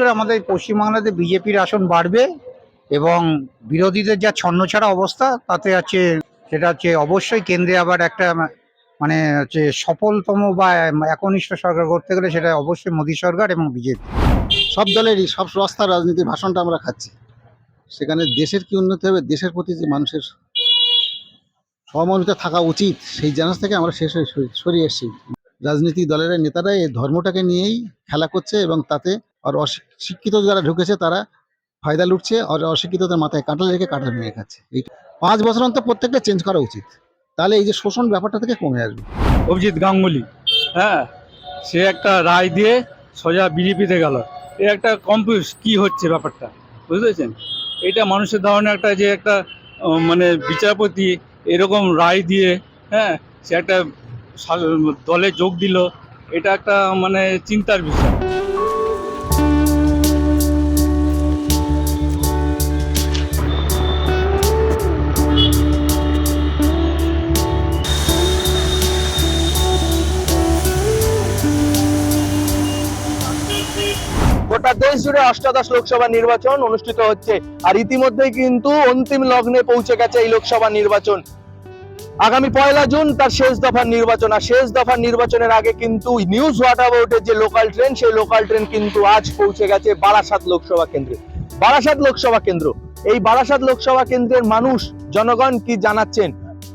করে আমাদের পশ্চিমবাংলাতে বিজেপির আসন বাড়বে এবং বিরোধীদের যা ছন্নছাড়া অবস্থা, তাতে হচ্ছে সেটা হচ্ছে অবশ্যই কেন্দ্রে আবার একটা মানে হচ্ছে সফলতম বা একনিষ্ঠ সরকার করতে গেলে সেটা অবশ্যই মোদী সরকার এবং বিজেপি। সব দলেরই, সব রাস্তা রাজনীতির ভাষণটা আমরা খাচ্ছি। সেখানে দেশের কি উন্নতি হবে, দেশের প্রতি যে মানুষের সহমর্মিতা থাকা উচিত, সেই জানাজ থেকে আমরা শেষ হয়ে সরিয়ে এসেছি। রাজনীতিক দলের নেতারা এই ধর্মটাকে নিয়েই খেলা করছে এবং তাতে আর অশিক্ষিত যারা ঢুকেছে তারা ফায়দা লুটছে আর অশিক্ষিতদের মাথায় কাঁটাল রেখে কাঁটাল ভেঙে খাচ্ছে। এই পাঁচ বছর অন্তর প্রত্যেকটা চেঞ্জ করা উচিত। তাহলে এই যে শোষণ ব্যাপারটা থেকে কমে আসবে। অভিজিৎ গাঙ্গুলি হ্যাঁ সে একটা রায় দিয়ে সোজা বিজেপিতে গেল। এ একটা কনফিউজ কি হচ্ছে ব্যাপারটা বুঝতে পেরেছেন এটা মানুষের ধারণা একটা যে একটা মানে বিচারপতি এরকম রায় দিয়ে হ্যাঁ সে একটা দলে যোগ দিল, এটা একটা মানে চিন্তার বিষয়। গোটা দেশ জুড়ে অষ্টাদশ লোকসভা নির্বাচন অনুষ্ঠিত হচ্ছে, আর ইতিমধ্যেই কিন্তু অন্তিম লগ্নে পৌঁছে গেছে এই লোকসভা নির্বাচন। আগামী পয়লা জুন তার শেষ দফার নির্বাচন, আর শেষ দফার নির্বাচনের আগে কিন্তু নিউজ হোয়াট অ্যাবাউটের যে লোকাল ট্রেন সেই লোকাল ট্রেন কিন্তু আজ পৌঁছে গেছে বারাসাত লোকসভা কেন্দ্রে। বারাসাত লোকসভা কেন্দ্র। এই বারাসাত লোকসভা কেন্দ্রের মানুষ, জনগণ কি জানাচ্ছেন?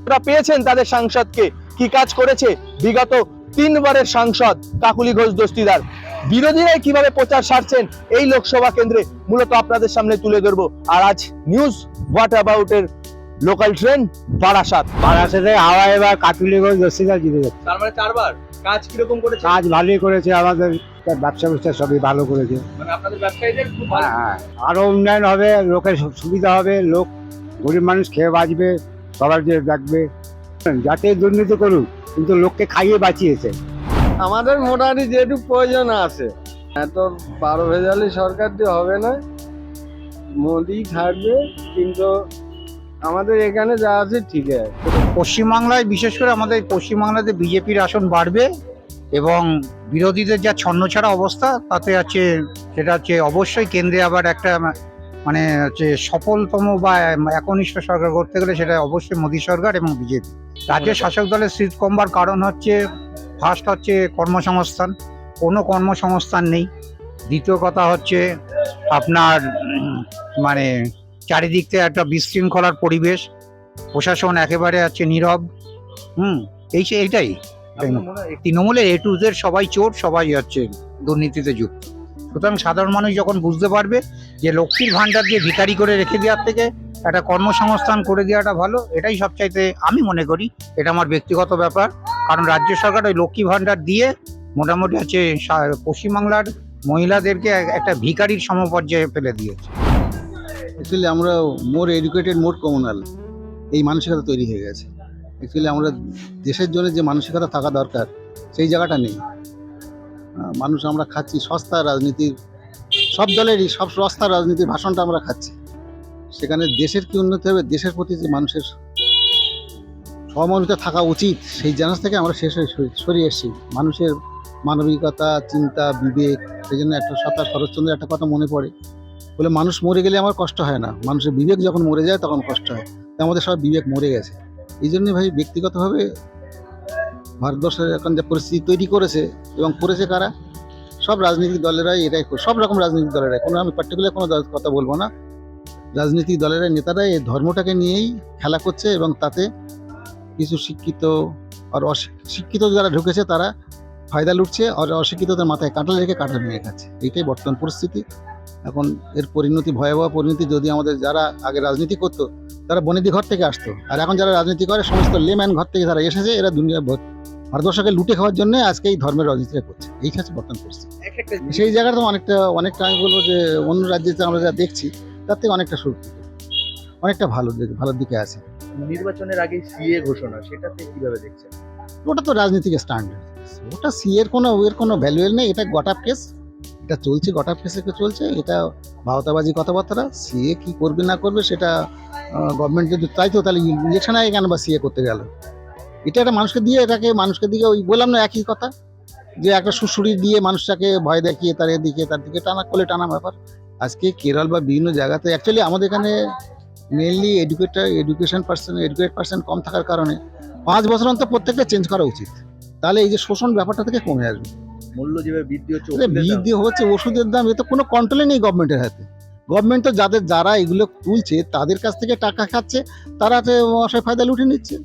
তারা পেয়েছেন তাদের সাংসদকে। কি কাজ করেছে? বিগত তিনবারের সাংসদ কাকুলি ঘোষ দস্তিদার। বিরোধীরাই কীভাবে প্রচার সারছেন? এই লোকসভা কেন্দ্রে মূলত আপনাদের সামনে তুলে ধরবো। আর আজ নিউজ হোয়াট অ্যাবাউট এর লোকাল ট্রেন বারাসাত বারাসাতে হাওয়া এবার কাতুলি করে দস্তিদার জিতে যাচ্ছে। তার মানে চারবার? কাজ কীরকম করেছে? কাজ ভালোই করেছে আমাদের ব্যবসা ব্যবসা সবই ভালো করেছে। মানে আপনাদের ব্যবসায়ীদের খুব হ্যাঁ হ্যাঁ। আরও উন্নয়ন হবে লোকের সুবিধা হবে লোক গরিব মানুষ খেয়ে বাঁচবে সবার যে দেখবে। যাতে দুর্নীতি করুক কিন্তু লোককে খাইয়ে বাঁচিয়েছে। আমাদের মোটামুটি যেটুকু প্রয়োজন আছে। এত বারো ভেজালি সরকার দিয়ে হবে না। মোদি থাকবে কিন্তু আমাদের এখানে যা আছে ঠিক আছে। পশ্চিমবাংলায় বিশেষ করে আমাদের পশ্চিমবাংলাতে বিজেপির আসন বাড়বে এবং বিরোধীদের যা ছন্নছাড়া অবস্থা তাতে হচ্ছে সেটা হচ্ছে অবশ্যই কেন্দ্রে আবার একটা মানে হচ্ছে সফলতম বা একনিষ্ঠ সরকার করতে গেলে সেটা অবশ্যই মোদী সরকার এবং বিজেপি। রাজ্যের শাসক দলের সিট কমবার কারণ হচ্ছে ফার্স্ট হচ্ছে কর্মসংস্থান কোনো কর্মসংস্থান নেই। দ্বিতীয় কথা হচ্ছে আপনার মানে চারিদিক থেকে একটা বিশৃঙ্খলার পরিবেশ। প্রশাসন একেবারে আছে নীরব। হুম এই সে- এইটাই। তৃণমূলে এ টু জেড সবাই চোর সবাই হচ্ছে দুর্নীতিতে যুক্ত। সুতরাং সাধারণ মানুষ যখন বুঝতে পারবে যে লক্ষ্মীর ভাণ্ডার দিয়ে ভিখারি করে রেখে দেওয়ার থেকে একটা কর্মসংস্থান করে দেওয়াটা ভালো এটাই সবচাইতে আমি মনে করি এটা আমার ব্যক্তিগত ব্যাপার। কারণ রাজ্য সরকার ওই লক্ষ্মী ভাণ্ডার দিয়ে মোটামুটি হচ্ছে পশ্চিমবাংলার মহিলাদেরকে একটা ভিখারির সমপর্যায়ে ফেলে দিয়েছে। অ্যাকচুয়ালি আমরা মোর এডুকেটেড মোর কমনাল এই মানসিকতা তৈরি হয়ে গেছে। অ্যাকচুয়ালি আমরা দেশের জন্য যে মানসিকতা থাকা দরকার, সেই জায়গাটা নেই। মানুষ আমরা খাচ্ছি সস্তা রাজনীতির, সব দলেরই, সব সস্তা রাজনীতির ভাষণটা আমরা খাচ্ছি। সেখানে দেশের কি উন্নতি হবে, দেশের প্রতি যে মানুষের সহমর্মিতা থাকা উচিত, সেই জানাজ থেকে আমরা শেষ হয়ে সরে- সরিয়ে এসেছি। মানুষের মানবিকতা, চিন্তা, বিবেক, সেই জন্য একটা সত্তা শরৎচন্দ্রের একটা কথা মনে পড়ে। বলে, মানুষ মরে গেলে আমার কষ্ট হয় না। মানুষের বিবেক যখন মরে যায়, তখন কষ্ট হয়। আমাদের সব বিবেক মরে গেছে। এই জন্যই ভাই ব্যক্তিগতভাবে ভারতবর্ষের এখন যে পরিস্থিতি তৈরি করেছে এবং করেছে কারা? সব রাজনৈতিক দলেরাই এটাই সব রকম রাজনৈতিক দলেরাই। কোনো আমি পার্টিকুলার কোনো কথা বলব না। রাজনৈতিক দলেরা নেতারাই এই ধর্মটাকে নিয়েই খেলা করছে এবং তাতে কিছু শিক্ষিত আর অশিক্ষিত যারা ঢুকেছে তারা ফায়দা লুটছে আর অশিক্ষিতদের মাথায় কাঁটাল রেখে কাঁটাল নিয়ে খাচ্ছে। এইটাই বর্তমান পরিস্থিতি। এখন এর পরিণতি ভয়াবহ পরিণতি যদি আমাদের যারা আগে রাজনীতি করতো তারা বনেদি ঘর থেকে আসতো। আর এখন যারা রাজনীতি করে সমস্ত লেম্যান ঘর থেকে যারা এসেছে এরা দুনিয়া ভারতবর্ষকে লুটে খাওয়ার জন্য আজকে এই ধর্মের রাজনীতিটা করছে। এই হচ্ছে বর্তমান পরিস্থিতি। সেই জায়গাটা তো অনেকটা অনেকটা আমি বলব যে অন্য রাজ্যে আমরা যা দেখছি তার থেকে অনেকটা সুরক্ষিত। অনেকটা ভালো দিকে ভালোর দিকে আছে। নির্বাচনের আগে সিএ ঘোষণা সেটাতে কীভাবে দেখছেন? ওটা তো রাজনীতিক স্ট্যান্ড ওটা সি এর কোনো এর কোনো ভ্যালুয়েল নেই এটা গটাপ কেস এটা চলছে গটাপ কেসে চলছে, এটা ভাওতাবাজি কথাবার্তা, সিএ কি করবে না করবে সেটা গভর্নমেন্ট যদি চাইতো তাহলে ইলেকশন আগে কেন বা সিএ করতে গেল? এটা একটা মানুষকে দিয়ে এটাকে, মানুষকে দিকে ওই বললাম না একই কথা, যে একটা সুশুরি দিয়ে মানুষটাকে ভয় দেখিয়ে, তার এদিকে, তার দিকে টানা করলে টানা ব্যাপার। আজকে কেরল বা বিভিন্ন জায়গাতে অ্যাকচুয়ালি আমাদের এখানে mainly educator education person educate person কম থাকার কারণে পাঁচ বছর অন্তর প্রত্যেকটা চেঞ্জ করা উচিত। তাহলে এই যে শোষণ ব্যাপারটা থেকে কমে আসবে। মূল্য যেভাবে বৃদ্ধি হচ্ছে ওষুধের দাম। বৃদ্ধি হচ্ছে ওষুধের দাম এ তো কোনো কন্ট্রোলে নেই গভর্নমেন্টের হাতে। গভর্নমেন্ট তো যাদের যারা এগুলো তুলছে তাদের কাছ থেকে টাকা খাচ্ছে তারা তো অসহায় ফায়দা লুটে নিচ্ছে।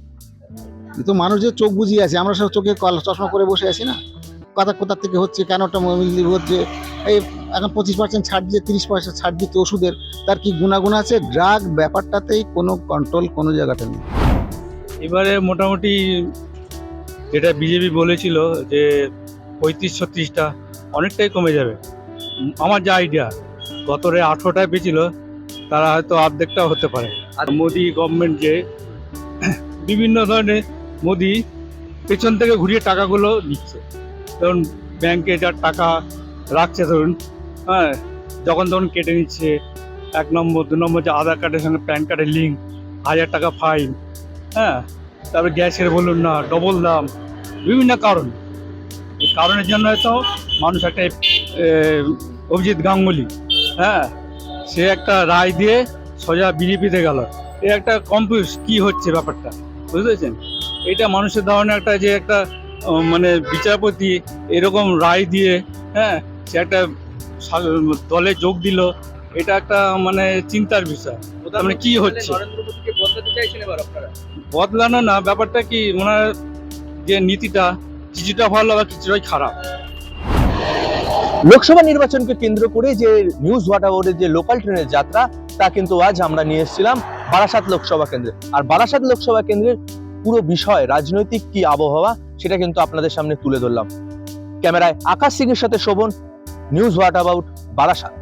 কিন্তু মানুষ যে চোখ বুঝিয়ে আছে আমরা সব চোখে কল- চশমা করে বসে আছি না? কথা কোথা থেকে হচ্ছে কেন ওটা মিল হচ্ছে এই এখন পঁচিশ পার্সেন্ট ছাড় দিয়ে তিরিশ পার্সেন্ট ছাড় দিচ্ছে ওষুধের তার কি গুণাগুণ আছে? ড্রাগ ব্যাপারটাতেই কোনো কন্ট্রোল কোনো জায়গাতে নেই। এবারে মোটামুটি যেটা বিজেপি বলেছিল যে পঁয়ত্রিশ ছত্রিশটা অনেকটাই কমে যাবে। আমার যা আইডিয়া গতরে আঠেরোটায় পেয়েছিল তারা হয়তো অর্ধেকটাও হতে পারে। আর মোদি গভর্নমেন্ট যে, বিভিন্ন ধরনের মোদি পেছন থেকে ঘুরিয়ে টাকাগুলো নিচ্ছে। ধরুন ব্যাংকে যার টাকা রাখছে, ধরুন হ্যাঁ যখন তখন কেটে নিচ্ছে, এক নম্বর, দু নম্বর যে আধার কার্ডের সঙ্গে প্যান কার্ডের লিঙ্ক হাজার টাকা ফাইন হ্যাঁ তারপরে গ্যাসের বলুন না ডবল দাম, বিভিন্ন কারণ। এই কারণের জন্য হয়তো মানুষ একটা অভিজিৎ গাঙ্গুলি হ্যাঁ সে একটা রায় দিয়ে সোজা বিজেপিতে গেল। এ একটা কনফিউজ কি হচ্ছে ব্যাপারটা বুঝতে পেরেছেন? এটা মানুষের ধারণা একটা যে একটা মানে বিচারপতি এরকম রায় দিয়ে হ্যাঁ সে একটা দলে যোগ দিল এটা একটা মানে চিন্তার বিষয়। মানে কি হচ্ছে? বদলানো না ব্যাপারটা কি ওনার যে নীতিটা কিছুটা ভালো বা কিছুটাই খারাপ। লোকসভা নির্বাচনকে কেন্দ্র করে যে নিউজ ওয়াট আওয়ারের যে লোকাল ট্রেনের যাত্রা, তা কিন্তু আজ আমরা নিয়ে এসেছিলাম বারাসাত লোকসভা কেন্দ্রে। আর বারাসাত লোকসভা কেন্দ্রের পুরো বিষয়, রাজনৈতিক কি আবহাওয়া, সেটা কিন্তু আপনাদের সামনে তুলে ধরলাম। ক্যামেরায় আকাশ সিং এর সাথে Shobhan, news what about Barasat.